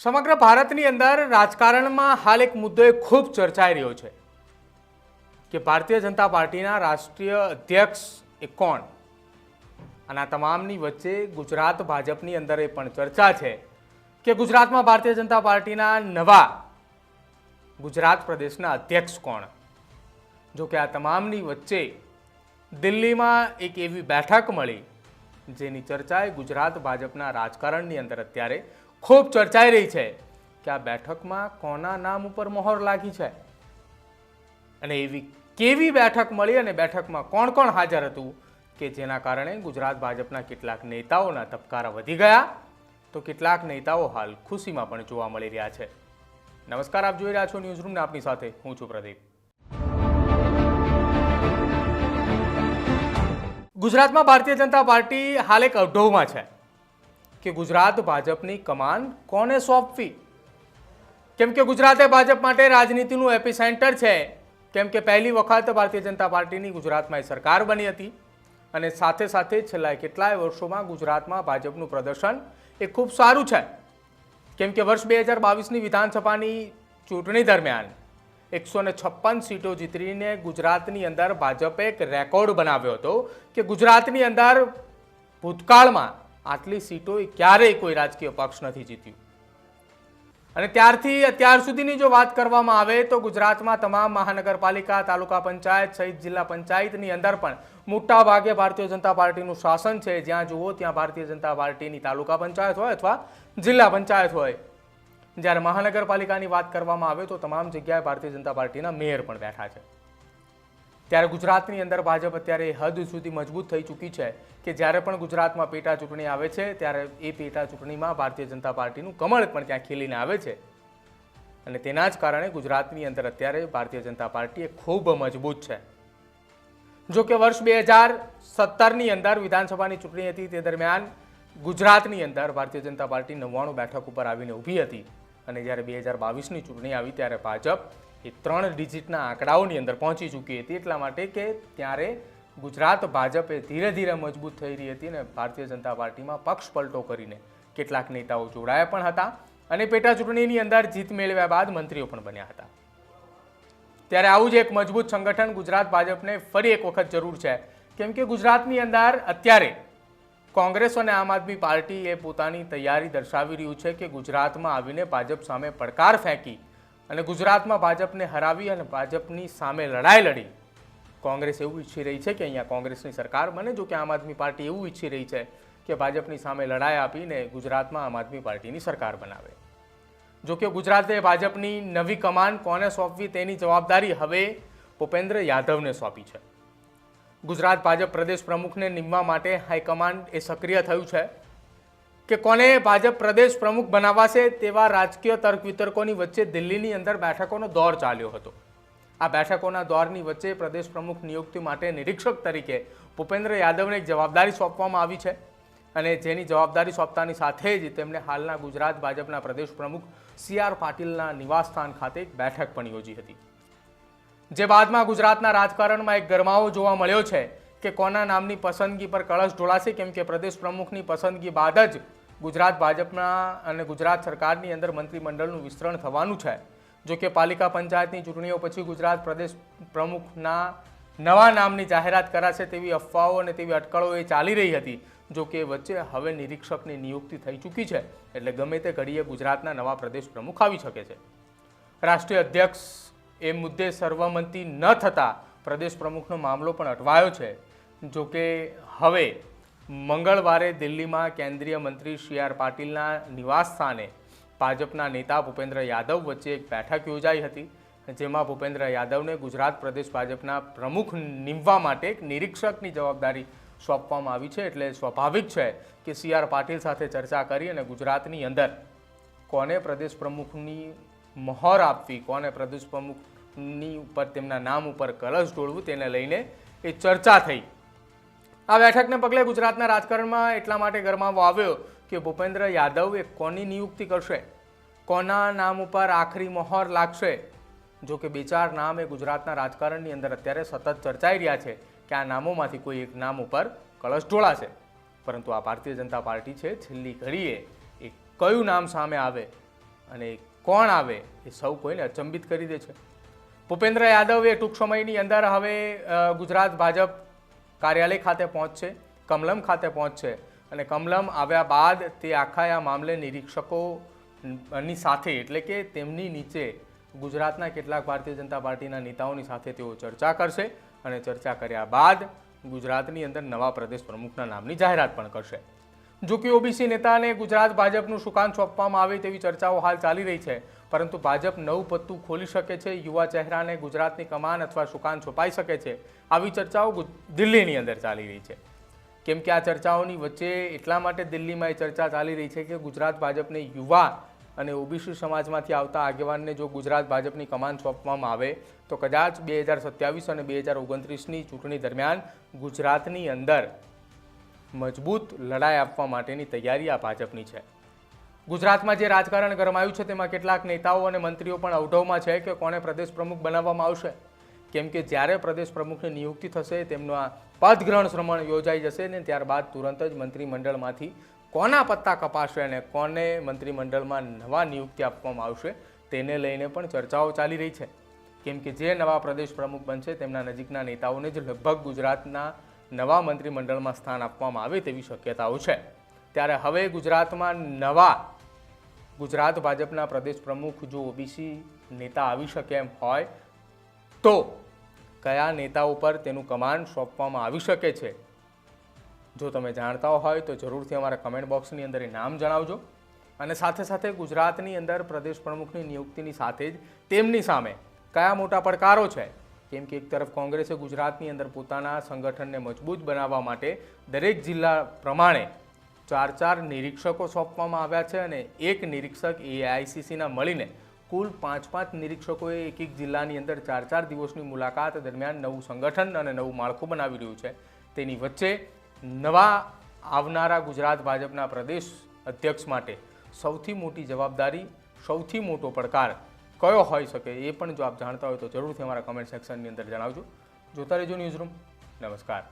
સમગ્ર ભારતની અંદર રાજકારણમાં હાલ એક મુદ્દો એ ખૂબ ચર્ચાઈ રહ્યો છે કે ભારતીય જનતા પાર્ટીના રાષ્ટ્રીય અધ્યક્ષ એ કોણ? અને આ તમામની વચ્ચે ગુજરાત ભાજપની અંદર એ પણ ચર્ચા છે કે ગુજરાતમાં ભારતીય જનતા પાર્ટીના નવા ગુજરાત પ્રદેશના અધ્યક્ષ કોણ? જો કે આ તમામની વચ્ચે દિલ્હીમાં એક એવી બેઠક મળી જેની ચર્ચા એ ગુજરાત ભાજપના રાજકારણની અંદર અત્યારે ખૂબ ચર્ચાઈ રહી છે કે આ બેઠકમાં કોના નામ ઉપર મહોર લાગી છે અને એવી કેવી બેઠક મળી અને બેઠકમાં કોણ કોણ હાજર હતું કે જેના કારણે ગુજરાત ભાજપના કેટલાક નેતાઓના તબકારા વધી ગયા? તો કેટલાક નેતાઓ હાલ ખુશીમાં પણ જોવા મળી રહ્યા છે. નમસ્કાર, આપ જોઈ રહ્યા છો ન્યૂઝરૂમને આપની સાથે હું છું પ્રદીપ. ગુજરાતમાં ભારતીય જનતા પાર્ટી હાલ એક અવઢવમાં છે. કે ગુજરાત ભાજપની કમાન કોને સોંપવી? કેમ કે ગુજરાતે ભાજપ માટે રાજનીતિનું એપીસેન્ટર છે. કેમ કે પહેલી વખત ભારતીય જનતા પાર્ટીની ગુજરાતમાં સરકાર બની હતી. અને સાથે સાથે છેલ્લા કેટલાય વર્ષોમાં ગુજરાતમાં ભાજપનું પ્રદર્શન એ ખૂબ સારું છે. કેમ કે વર્ષ બે હજાર બાવીસની વિધાનસભાની ચૂંટણી દરમિયાન એકસો ને છપ્પન સીટો જીતીને ગુજરાતની અંદર ભાજપે એક રેકોર્ડ બનાવ્યો હતો કે ગુજરાતની અંદર ભૂતકાળમાં આટલી સીટો ક્યારેય કોઈ રાજકીય પક્ષ નથી જીત્યું. અને ત્યારથી અત્યાર સુધીની જો વાત કરવામાં આવે તો ગુજરાતમાં તમામ મહાનગરપાલિકા, તાલુકા પંચાયત સહિત જિલ્લા પંચાયતની અંદર પણ મોટા ભાગે ભારતીય જનતા પાર્ટીનું શાસન છે. જ્યાં જુઓ ત્યાં ભારતીય જનતા પાર્ટીની તાલુકા પંચાયત હોય અથવા જિલ્લા પંચાયત હોય. જ્યારે મહાનગરપાલિકાની વાત કરવામાં આવે તો તમામ જગ્યાએ ભારતીય જનતા પાર્ટીના મેયર પણ બેઠા છે. ત્યારે ગુજરાતની અંદર ભાજપ અત્યારે હદ સુધી મજબૂત થઈ ચૂકી છે કે જ્યારે પણ ગુજરાતમાં પેટા ચૂંટણી આવે છે, ત્યારે એ પેટા ચૂંટણીમાં ભારતીય જનતા પાર્ટીનું કમળ પણ ત્યાં ખીલીને આવે છે. અને તેના જ કારણે ગુજરાતની અંદર અત્યારે ભારતીય જનતા પાર્ટી એ ખૂબ મજબૂત છે. જો કે વર્ષ બે હજાર સત્તરની અંદર વિધાનસભાની ચૂંટણી હતી, તે દરમિયાન ગુજરાતની અંદર ભારતીય જનતા પાર્ટી નવ્વાણું બેઠક ઉપર આવીને ઊભી હતી. અને જ્યારે બે હજાર બાવીસની ચૂંટણી આવી, ત્યારે ભાજપ એ ત્રણ ડિજિટના આંકડાઓની અંદર પહોંચી ચૂકી હતી. એટલા માટે કે ત્યારે ગુજરાત ભાજપ ધીરે ધીરે મજબૂત થઈ રહી હતી અને ભારતીય જનતા પાર્ટીમાં પક્ષ પલટો કરીને કેટલાક નેતાઓ જોડાયા પણ હતા અને પેટા ચૂંટણીની અંદર જીત મેળવ્યા બાદ મંત્રીઓ પણ બન્યા હતા. ત્યારે આવું જ એક મજબૂત સંગઠન ગુજરાત ભાજપને ફરી એક વખત જરૂર છે. કેમ કે ગુજરાતની અંદર અત્યારે કોંગ્રેસ અને આમ આદમી પાર્ટી એ પોતાની તૈયારી દર્શાવી રહ્યું છે કે ગુજરાતમાં આવીને ભાજપ સામે પડકાર ફેંકી અને ગુજરાતમાં ભાજપને હરાવી અને ભાજપની સામે લડાઈ લડી. કોંગ્રેસ એવું ઈચ્છી રહી છે કે અહીંયા કોંગ્રેસની સરકાર બને, જો કે આમ આદમી પાર્ટી એવું ઈચ્છી રહી છે કે ભાજપની સામે લડાઈ આપીને ગુજરાતમાં આમ આદમી પાર્ટીની સરકાર બનાવે. જો કે ગુજરાતે ભાજપની નવી કમાન કોને સોંપવી તેની જવાબદારી હવે ભૂપેન્દ્ર યાદવને સોંપી છે. ગુજરાત ભાજપ પ્રદેશ પ્રમુખને નિમવા માટે હાઈકમાન્ડ એ સક્રિય થયું છે. કે કોને ભાજપ પ્રદેશ પ્રમુખ બનાવાશે તેવા રાજકીય તર્ક વિતર્કોની વચ્ચે દિલ્હીની અંદર બેઠકોનો દોર ચાલ્યો હતો. આ બેઠકોના દોરની વચ્ચે પ્રદેશ પ્રમુખ નિયુક્તિ માટે નિરીક્ષક તરીકે ભૂપેન્દ્ર યાદવને એક જવાબદારી સોંપવામાં આવી છે અને જેની જવાબદારી સોંપતાની સાથે જ તેમણે હાલના ગુજરાત ભાજપના પ્રદેશ પ્રમુખ સી આર પાટીલના નિવાસસ્થાન ખાતે એક બેઠક પણ યોજી હતી. જે બાદમાં ગુજરાતના રાજકારણમાં એક ગરમાવો જોવા મળ્યો છે કે કોના નામની પસંદગી પર કળશ ઢોળાશે, કેમ કે પ્રદેશ પ્રમુખની પસંદગી બાદ જ ગુજરાત ભાજપના અને ગુજરાત સરકારની અંદર મંત્રીમંડળનું વિસ્તરણ થવાનું છે. જો કે પાલિકા પંચાયતની ચૂંટણીઓ પછી ગુજરાત પ્રદેશ પ્રમુખના નવા નામની જાહેરાત કરાશે તેવી અફવાઓ અને તેવી અટકળો એ ચાલી રહી હતી. જો કે વચ્ચે હવે નિરીક્ષકની નિયુક્તિ થઈ ચૂકી છે, એટલે ગમે તે ઘડીએ ગુજરાતના નવા પ્રદેશ પ્રમુખ આવી શકે છે. રાષ્ટ્રીય અધ્યક્ષ એ મુદ્દે સર્વમંતી ન થતાં પ્રદેશ પ્રમુખનો મામલો પણ અટવાયો છે. જો કે હવે મંગળવારે દિલ્હીમાં કેન્દ્રીય મંત્રી સી આર પાટીલના નિવાસ સ્થાને ભાજપના નેતા ભૂપેન્દ્ર યાદવ વચ્ચે એક બેઠક યોજાઈ હતી, જેમાં ભૂપેન્દ્ર યાદવને ગુજરાત પ્રદેશ ભાજપના પ્રમુખ નીમવા માટે એક નિરીક્ષકની જવાબદારી સોંપવામાં આવી છે. એટલે સ્વાભાવિક છે કે સી આર પાટીલ સાથે ચર્ચા કરી અને ગુજરાતની અંદર કોને પ્રદેશ પ્રમુખની મહોર આપવી, કોને પ્રદેશ પ્રમુખની ઉપર તેમના નામ ઉપર કલશ ઢોળવું, તેને લઈને એ ચર્ચા થઈ. આ બેઠકને પગલે ગુજરાતના રાજકારણમાં એટલા માટે ગરમાવો આવ્યો કે ભૂપેન્દ્ર યાદવ એ કોની નિયુક્તિ કરશે? કોના નામ ઉપર આખરી મહોર લાગશે? જો કે બે ચાર નામ એ ગુજરાતના રાજકારણની અંદર અત્યારે સતત ચર્ચાઈ રહ્યા છે કે આ નામોમાંથી કોઈ એક નામ ઉપર કળશ ઢોળાશે. પરંતુ આ ભારતીય જનતા પાર્ટી છે, છેલ્લી ઘડીએ એ કયું નામ સામે આવે અને કોણ આવે એ સૌ કોઈને અચંબિત કરી દે છે. ભૂપેન્દ્ર યાદવ એ ટૂંક સમયની અંદર હવે ગુજરાત ભાજપ કાર્યાલય ખાતે પહોંચશે, કમલમ ખાતે પહોંચશે અને કમલમ આવ્યા બાદ તે આખા આ મામલે નિરીક્ષકોની સાથે, એટલે કે તેમની નીચે ગુજરાતના કેટલાક ભારતીય જનતા પાર્ટીના નેતાઓની સાથે તેઓ ચર્ચા કરશે અને ચર્ચા કર્યા બાદ ગુજરાતની અંદર નવા પ્રદેશ પ્રમુખના નામની જાહેરાત પણ કરશે. જો કે ઓબીસી નેતાને ગુજરાત ભાજપનું સુકાન સોંપવામાં આવે તેવી ચર્ચાઓ હાલ ચાલી રહી છે. પરંતુ ભાજપ નવું પત્તું ખોલી શકે છે, યુવા ચહેરાને ગુજરાતની કમાન અથવા સુકાન છુપાઈ શકે છે. આવી ચર્ચાઓ દિલ્હીની અંદર ચાલી રહી છે. કેમ કે આ ચર્ચાઓની વચ્ચે એટલા માટે દિલ્હીમાં એ ચર્ચા ચાલી રહી છે કે ગુજરાત ભાજપને યુવા અને ઓબીસી સમાજમાંથી આવતા આગેવાનને જો ગુજરાત ભાજપની કમાન સોંપવામાં આવે, તો કદાચ બે હજાર સત્યાવીસ અને બે હજાર ઓગણત્રીસની ચૂંટણી દરમિયાન ગુજરાતની અંદર મજબૂત લડાઈ આપવા માટેની તૈયારી આ ભાજપની છે. ગુજરાતમાં જે રાજકારણ ગરમાયું છે, તેમાં કેટલાક નેતાઓ અને મંત્રીઓ પણ અવઢવમાં છે કે કોને પ્રદેશ પ્રમુખ બનાવવામાં આવશે. કેમ કે જ્યારે પ્રદેશ પ્રમુખની નિયુક્તિ થશે, તેમનું આ પદગ્રહણ શ્રમણ યોજાઈ જશે ને ત્યારબાદ તુરંત જ મંત્રીમંડળમાંથી કોના પત્તા કપાશે અને કોને મંત્રીમંડળમાં નવા નિયુક્તિ આપવામાં આવશે, તેને લઈને પણ ચર્ચાઓ ચાલી રહી છે. કેમ કે જે નવા પ્રદેશ પ્રમુખ બનશે, તેમના નજીકના નેતાઓને જ લગભગ ગુજરાતના નવા મંત્રીમંડળમાં સ્થાન આપવામાં આવે તેવી શક્યતાઓ છે. ત્યારે હવે ગુજરાતમાં નવા ગુજરાત ભાજપના પ્રદેશ પ્રમુખ જો ઓબીસી નેતા આવી શકે એમ હોય, તો કયા નેતાઓ પર તેનું કમાન્ડ સોંપવામાં આવી શકે છે? જો તમે જાણતા હોય તો જરૂરથી અમારા કમેન્ટ બોક્સની અંદર એ નામ જણાવજો. અને સાથે સાથે ગુજરાતની અંદર પ્રદેશ પ્રમુખની નિયુક્તિની સાથે જ તેમની સામે કયા મોટા પડકારો છે? કેમ કે એક તરફ કોંગ્રેસે ગુજરાતની અંદર પોતાના સંગઠનને મજબૂત બનાવવા માટે દરેક જિલ્લા પ્રમાણે ચાર ચાર નિરીક્ષકો સોંપવામાં આવ્યા છે અને એક નિરીક્ષક એઆઈસીસીના મળીને કુલ પાંચ પાંચ નિરીક્ષકોએ એક એક જિલ્લાની અંદર ચાર ચાર દિવસની મુલાકાત દરમિયાન નવું સંગઠન અને નવું માળખું બનાવી રહ્યું છે. તેની વચ્ચે નવા આવનારા ગુજરાત ભાજપના પ્રદેશ અધ્યક્ષ માટે સૌથી મોટી જવાબદારી, સૌથી મોટો પડકાર કયો હોઈ શકે એ પણ જો આપ જાણતા હોય તો જરૂરથી અમારા કમેન્ટ સેક્શનની અંદર જણાવજો. જોતા રહેજો ન્યૂઝરૂમ નમસ્કાર.